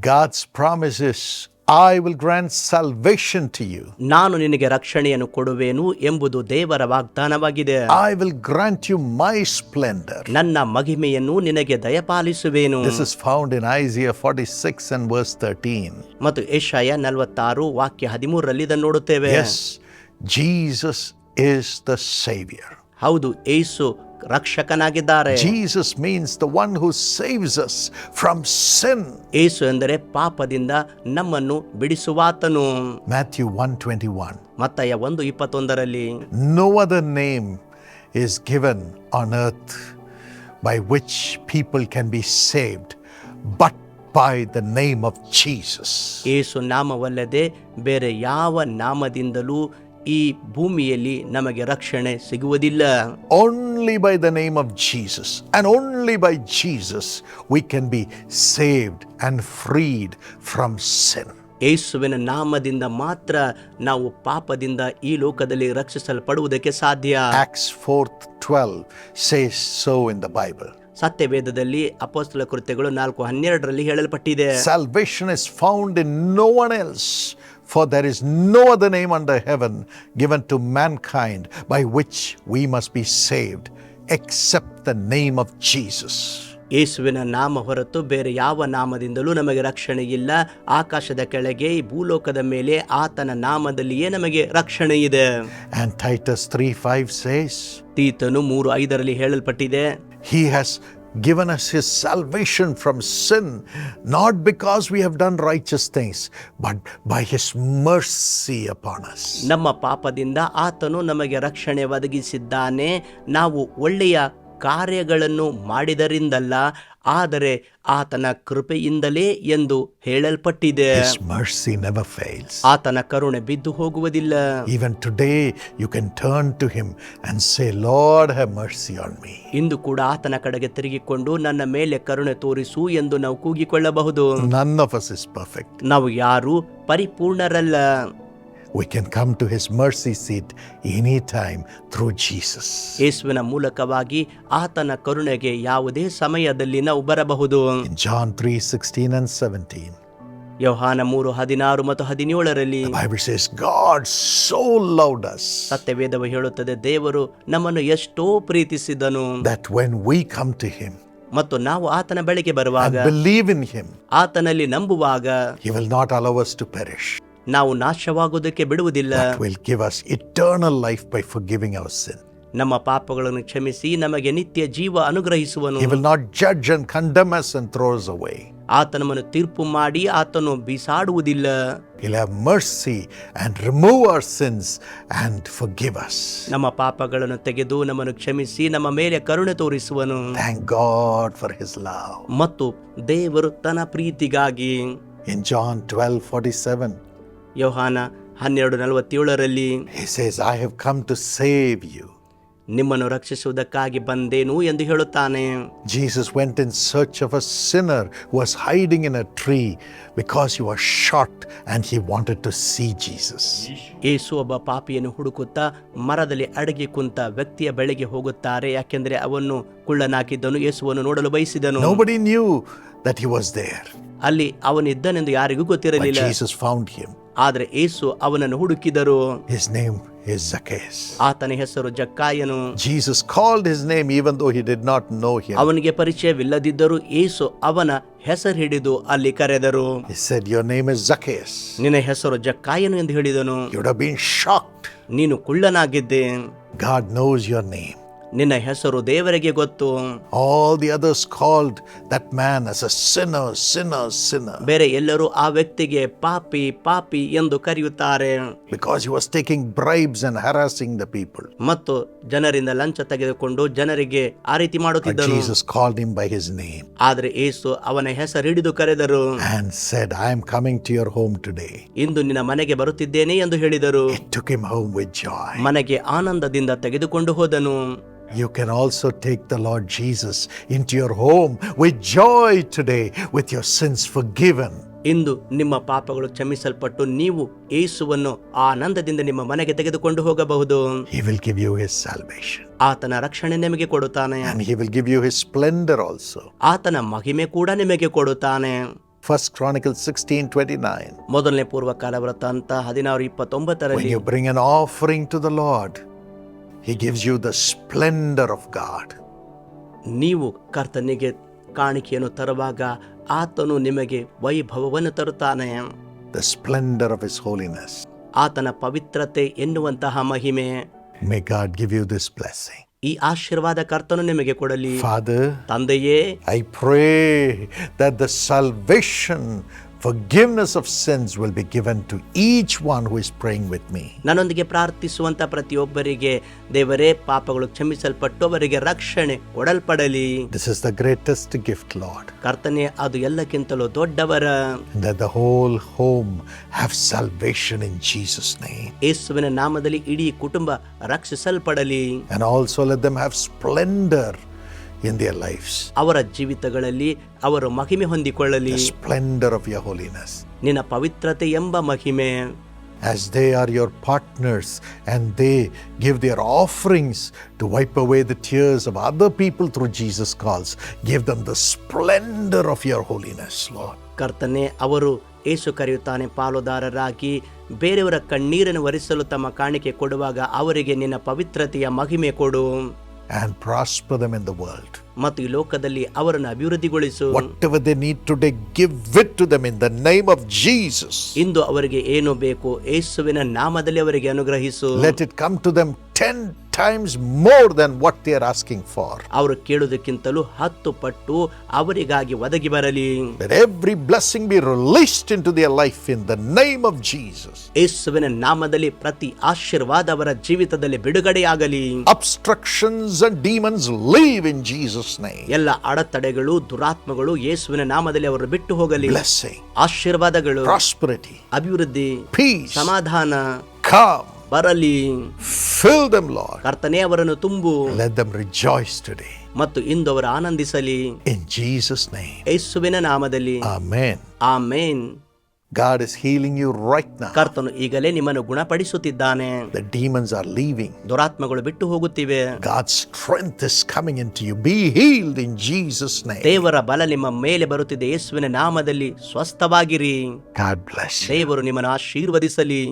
God's promise is, I will grant salvation to you. ನಾನು ನಿನಗೆ ರಕ್ಷಣೆಯನ್ನು ಕೊಡುವೆನು ಎಂಬುದು ದೇವರ ವಾಗ್ದಾನವಾಗಿದೆ I will grant you my splendor. ನನ್ನ ಮಹಿಮೆಯನ್ನು ನಿನಗೆ ದಯಪಾಲಿಸುವೆನು This is found in Isaiah 46 and verse 13. ಮತ್ತು ಏಷಾಯ ನಲವತ್ತಾರು ವಾಕ್ಯ ಹದಿಮೂರರಲ್ಲಿ ಇದನ್ನು ನೋಡುತ್ತೇವೆ Yes, Jesus is the Savior. ಹೌದು Yesu ರಕ್ಷಕನಾಗಿದ್ದಾರೆ. Jesus means the one who saves us from sin Yesu ಎಂದರೆ ಪಾಪದಿಂದ ನಮ್ಮನ್ನು ಬಿಡಿಸುವಾತನು. Matthew 121. ಮತ್ತಾಯ ಒಂದು ಇಪ್ಪತ್ತೊಂದರಲ್ಲಿ. No other name is given on earth by which people can be saved but by the name of Jesus. Yesu ನಾಮವಲ್ಲದೆ ಬೇರೆ ಯಾವ ನಾಮದಿಂದಲೂ ಈ ಭೂಮಿಯಲ್ಲಿ ನಮಗೆ ರಕ್ಷಣೆ ಸಿಗುವುದಿಲ್ಲ. Only by the name of Jesus and only by Jesus we can be saved and freed from sin. ಏಸುವಿನ ನಾಮದಿಂದ ಮಾತ್ರ ನಾವು ಪಾಪದಿಂದ ಈ ಲೋಕದಲ್ಲಿ ರಕ್ಷಿಸಲ್ಪಡುವುದಕ್ಕೆ ಸಾಧ್ಯ Acts 4th 12 says so in the Bible. ಸತ್ಯವೇದದಲ್ಲಿ ಅಪೋಸ್ತಲ ಕೃತ್ಯಗಳು ನಾಲ್ಕು ಹನ್ನೆರಡರಲ್ಲಿ ಹೇಳಲ್ಪಟ್ಟಿದೆ Salvation is found in no one else, for there is no other name under heaven given to mankind by which we must be saved except the name of Jesus. ಯೇಸುವಿನ ನಾಮ ಹೊರತು ಬೇರೆ ಯಾವ ನಾಮದಿಂದಲೂ ನಮಗೆ ರಕ್ಷಣೆ ಇಲ್ಲ ಆಕಾಶದ ಕೆಳಗೆ ಈ ಭೂಲೋಕದ ಮೇಲೆ ಆತನ ನಾಮದಲ್ಲಿಯೇ ನಮಗೆ ರಕ್ಷಣೆ ಇದೆ And Titus 3 5 says, ತೀತನು ಮೂರು ಐದರಲ್ಲಿ ಹೇಳಲ್ಪಟ್ಟಿದೆ He has given us His salvation from sin, not because we have done righteous things, but by His mercy upon us. ನಮ್ಮ ಪಾಪದಿಂದ ಆತನು ನಮಗೆ ರಕ್ಷಣೆ ಒದಗಿಸಿದ್ದಾನೆ ನಾವು ಒಳ್ಳೆಯ ಕಾರ್ಯಗಳನ್ನು ಮಾಡಿದರಿಂದಲ್ಲ ಆದರೆ ಆತನ ಕೃಪೆಯಿಂದಲೇ ಎಂದು ಹೇಳಲ್ಪಟ್ಟಿದೆ. ಆತನ ಕರುಣೆ ಬಿದ್ದು ಹೋಗುವುದಿಲ್ಲ. Even today you can turn to him and say Lord have mercy on me ಇಂದು ಕೂಡ ಆತನ ಕಡೆಗೆ ತಿರುಗಿಕೊಂಡು ನನ್ನ ಮೇಲೆ ಕರುಣೆ ತೋರಿಸು ಎಂದು ನಾವು ಕೂಗಿಕೊಳ್ಳಬಹುದು. ನನ್ನ ಫಸ್ಟ್ ಇಸ್ ಪರ್ಫೆಕ್ಟ್. ನಾವು ಯಾರು ಪರಿಪೂರ್ಣರಲ್ಲ. We can come to His mercy seat anytime through Jesus. ಯೇಸುವಿನ ಮೂಲಕವಾಗಿ ಆತನ ಕರುಣೆಗೆ ಯಾವುದೇ ಸಮಯದಲ್ಲಿ ನಾವು ಬರಬಹುದು In John 3 16 and 17, ಯೋಹಾನ ಮೂರು ಹದಿನಾರು ಮತ್ತು ಹದಿನೇಳರಲ್ಲಿ the Bible says, God so loved us ಸತ್ಯವೇದವು ಹೇಳುತ್ತದೆ ದೇವರು ನಮ್ಮನ್ನು ಎಷ್ಟೋ ಪ್ರೀತಿಸಿದನು that when we come to Him ಮತ್ತು ನಾವು ಆತನ ಬಳಿಗೆ ಬರುವಾಗ and believe in Him, ಆತನಲ್ಲಿ ನಂಬುವಾಗ He will not allow us to perish, ನಾವು ನಾಶವಾಗುವುದಕ್ಕೆ ಬಿಡುವುದಿಲ್ಲ. Will give us eternal life by forgiving our ನಮ್ಮ ಪಾಪಗಳನ್ನು ಕ್ಷಮಿಸಿ ನಮಗೆ ನಿತ್ಯ ಜೀವ ಅನುಗ್ರಹಿಸುವನು. Will not judge and condemns and throws away ಆತನನ್ನು ತೀರ್ಪು ಮಾಡಿ ಆತನು ಬಿಸಾಡುವುದಿಲ್ಲ. Will a mercy and remove our sins and forgive us ನಮ್ಮ ಪಾಪಗಳನ್ನು ತೆಗೆದು ನಮ್ಮನ್ನು ಕ್ಷಮಿಸಿ ನಮ್ಮ ಮೇಲೆ ಕರುಣೆ ತೋರಿಸುವನು. Thank God for his love ಮತ್ತು ದೇವರು ತನ ಪ್ರೀತಿಗಾಗಿ. In John twelve forty seven ಯೋಹಾನ ಹನ್ನೆರಡು ನಲವತ್ತೇಳರಲ್ಲಿ ನಿಮ್ಮನ್ನು ರಕ್ಷಿಸುವುದಕ್ಕಾಗಿ ಬಂದೇನು ಎಂದು ಹೇಳುತ್ತಾನೆ. Jesus went in search of a sinner was hiding in a tree because you are short and he wanted to see Jesus ಯೇಸು ಒಬ್ಬ ಪಾಪಿಯನ್ನು ಹುಡುಕುತ್ತಾ ಮರದಲ್ಲಿ ಅಡಗಿ ಕುಂತ ವ್ಯಕ್ತಿಯ ಬೆಳೆಗೆ ಹೋಗುತ್ತಾರೆ ಯಾಕೆಂದರೆ ಅವನು ಕುಳ್ಳನಾಕಿದ್ದನು ಯೇಸುವನ್ನು ನೋಡಲು ಬಯಸಿದನು. Nobody knew that he was there ಅಲ್ಲಿ ಅವನಿದ್ದನೆಂದು ಯಾರಿಗೂ ಗೊತ್ತಿರಲಿಲ್ಲ. ಜೀಸಸ್ ಫೌಂಡ್ ಹಿಮ್ ಆದ್ರೆ ಏಸು ಅವನನ್ನು ಹುಡುಕಿದರು His name is Zacchaeus. ಆತನ ಹೆಸರು ಜಕ್ಕಾಯನು Jesus called his name even though he did not know him. ಅವನಿಗೆ ಪರಿಚಯವಿಲ್ಲದಿದ್ದರೂ ಏಸು ಅವನ ಹೆಸರು ಹಿಡಿದು ಅಲ್ಲಿ ಕರೆದರು He said, Your name is Zacchaeus. ನಿನ್ನ ಹೆಸರು ಜಕ್ಕಾಯನು ಎಂದು ಹೇಳಿದನು you would have been shocked. ನೀನು ಕುಳ್ಳನಾಗಿದ್ದೆ God knows your name. ನಿನ್ನ ಹೆಸರು ದೇವರಿಗೆ ಗೊತ್ತು. All the others called that man as a sinner, sinner, sinner. ಬೇರೆ ಎಲ್ಲರೂ ಆ ವ್ಯಕ್ತಿಗೆ ಪಾಪಿ ಪಾಪಿ ಎಂದು ಕರೆಯುತ್ತಾರೆ. Because he was taking bribes and harassing the people ಮತ್ತು ಜನರಿಂದ ಲಂಚ ತೆಗೆದುಕೊಂಡು ಜನರಿಗೆ ಆ ರೀತಿ ಮಾಡುತ್ತಿದ್ದರು ಮಾಡುತ್ತಿದ್ದನು. Jesus called him by his name. ಆದರೆ ಏಸು ಅವನ ಹೆಸರು ಹಿಡಿದು ಕರೆದರು. And said I am coming to your home today ಇಂದು ನಿನ್ನ ಮನೆಗೆ ಬರುತ್ತಿದ್ದೇನೆ ಎಂದು ಹೇಳಿದರು. Took him home with joy. ಮನೆಗೆ ಆನಂದದಿಂದ ತೆಗೆದುಕೊಂಡು ಹೋದನು. You can also take the Lord Jesus into your home with joy today, with your sins forgiven. ಇಂದು ನಿಮ್ಮ ಪಾಪಗಳು ಕ್ಷಮಿಸಲ್ಪಟ್ಟು ನೀವು ಏಸುವನ್ನು ಆನಂದದಿಂದ ನಿಮ್ಮ ಮನೆಗೆ ತೆಗೆದುಕೊಂಡು ಹೋಗಬಹುದು He will give you his salvation ಆತನ ರಕ್ಷಣೆ ನಿಮಗೆ ಕೊಡುತ್ತಾನೆ and he will give you his splendor also. ಆತನ ಮಹಿಮೆ ಕೂಡ ನಿಮಗೆ ಕೊಡುತ್ತಾನೆ First Chronicles 16 29. ಮೊದಲನೇ ಪೂರ್ವಕಾಲ ವೃತ್ತಾಂತ ಹದಿನಾರು When ಇಪ್ಪತ್ತೊಂಬತ್ತರಲ್ಲಿ you bring an offering to the Lord, He gives you the splendor of God. ನೀವು ಕರ್ತನಿಗೆ ಕಾಣಿಕೆಯನ್ನು ತರುವಾಗ ಆತನು ನಿಮಗೆ ವೈಭವವನ್ನು ತರುತ್ತಾನೆ The splendor of His holiness. ಆತನ ಪವಿತ್ರತೆ ಎನ್ನುವಂತಹ ಮಹಿಮೆ May God give you this blessing. ಈ ಆಶೀರ್ವಾದ ಕರ್ತನು ನಿಮಗೆ ಕೊಡಲಿ Father, ತಂದೆಯೇ I pray that the salvation, forgiveness of sins will be given to each one who is praying with me. ನನ್ನೊಂದಿಗೆ ಪ್ರಾರ್ಥಿಸುವಂತ ಪ್ರತಿಯೊಬ್ಬರಿಗೆ ದೇವರೇ ಪಾಪಗಳು ಕ್ಷಮಿಸಲ್ಪಟ್ಟು ಅವರಿಗೆ ರಕ್ಷಣೆ ಕೊಡಲ್ಪಡಲಿ This is the greatest gift, Lord. ಕರ್ತನೆ ಅದು ಎಲ್ಲಕ್ಕಿಂತಲೂ ದೊಡ್ಡವರ And that the whole home have salvation in Jesus' name. ಯೇಸುವಿನ ನಾಮದಲ್ಲಿ ಇಡೀ ಕುಟುಂಬ ರಕ್ಷಿಸಲ್ಪಡಲಿ And also let them have splendor In their lives. ಅವರ ಜೀವಿತಗಳಲ್ಲಿ ಅವರು ಮಹಿಮೆ ಹೊಂದಿಕೊಳ್ಳಲಿ The splendor of your holiness. ನಿನ್ನ ಪವಿತ್ರತೆ ಎಂಬ ಮಹಿಮೆ As they are your partners and they give their offerings to wipe away the tears of other people through Jesus' calls, give them the splendor of your holiness, Lord. ಕರ್ತನೆ ಅವರು ಏಸು ಕರೆಯುತ್ತಾನೆ ಪಾಲುದಾರರಾಗಿ ಬೇರೆಯವರ ಕಣ್ಣೀರನ್ನು ಒರೆಸಲು ತಮ್ಮ ಕಾಣಿಕೆ ಕೊಡುವಾಗ ಅವರಿಗೆ ನಿನ್ನ ಪವಿತ್ರತೆಯ ಮಹಿಮೆ ಕೊಡು And prosper them in the world. ಮತ್ತು ಈ ಲೋಕದಲ್ಲಿ ಅವರನ್ನು ಅಭಿವೃದ್ಧಿಗೊಳಿಸು Whatever they need today, give it to them in the name of Jesus. ಇಂದು ಅವರಿಗೆ ಏನು ಬೇಕು ಏಸುವಿನ ನಾಮದಲ್ಲಿ ಅವರಿಗೆ ಅನುಗ್ರಹಿಸು Let it come to them ten times more than what they are asking for. ಅವರು ಕೇಳುವುದಕ್ಕಿಂತಲೂ ಹತ್ತು ಪಟ್ಟು ಅವರಿಗಾಗಿ ಒದಗಿ ಬರಲಿ Let every blessing be released into their life in the name of Jesus. ಯೇಸುವಿನ ನಾಮದಲ್ಲಿ ಪ್ರತಿ ಆಶೀರ್ವಾದ ಅವರ ಜೀವಿತದಲ್ಲಿ ಬಿಡುಗಡೆಯಾಗಲಿ Obstructions and demons leave in Jesus' name. ಎಲ್ಲ ಅಡೆತಡೆಗಳು ದುರಾತ್ಮಗಳು ಯೇಸುವಿನ ನಾಮದಲ್ಲಿ ಅವರು ಬಿಟ್ಟು ಹೋಗಲಿ Blessing, ಆಶೀರ್ವಾದಗಳು prosperity, ಅಭಿವೃದ್ಧಿ peace, ಸಮಾಧಾನ come. ಬರಲಿ ಫಿಲ್ ದಮ್ ಲಾರ್ಡ್ ಕರ್ತನೇ ಅವರನ್ನು ತುಂಬು ಲೆಟ್ ದಮ್ ರಿಜಾಯ್ಸ್ ಟುಡೇ ಮತ್ತು ಇಂದು ಅವರು ಆನಂದಿಸಲಿ ಇನ್ ಜೀಸಸ್ ನೇಮ್ ಯೇಸುವಿನ ನಾಮದಲ್ಲಿ amen amen God is healing you right now. ಕರ್ತನು ಈಗಲೇ ನಿಮ್ಮನ್ನು ಗುಣಪಡಿಸುತ್ತಿದ್ದಾನೆ. The demons are leaving. ದುರಾತ್ಮಗಳು ಬಿಟ್ಟು ಹೋಗುತ್ತಿವೆ. God's strength is coming into you. Be healed in Jesus name. ದೇವರ ಬಲ ನಿಮ್ಮ ಮೇಲೆ ಬರುತ್ತಿದೆ ಯೇಸುವಿನ ನಾಮದಲ್ಲಿ ಸ್ವಸ್ಥವಾಗಿರಿ. God bless. ದೇವರು ನಿಮ್ಮನ್ನು ಆಶೀರ್ವದಿಸಲಿ.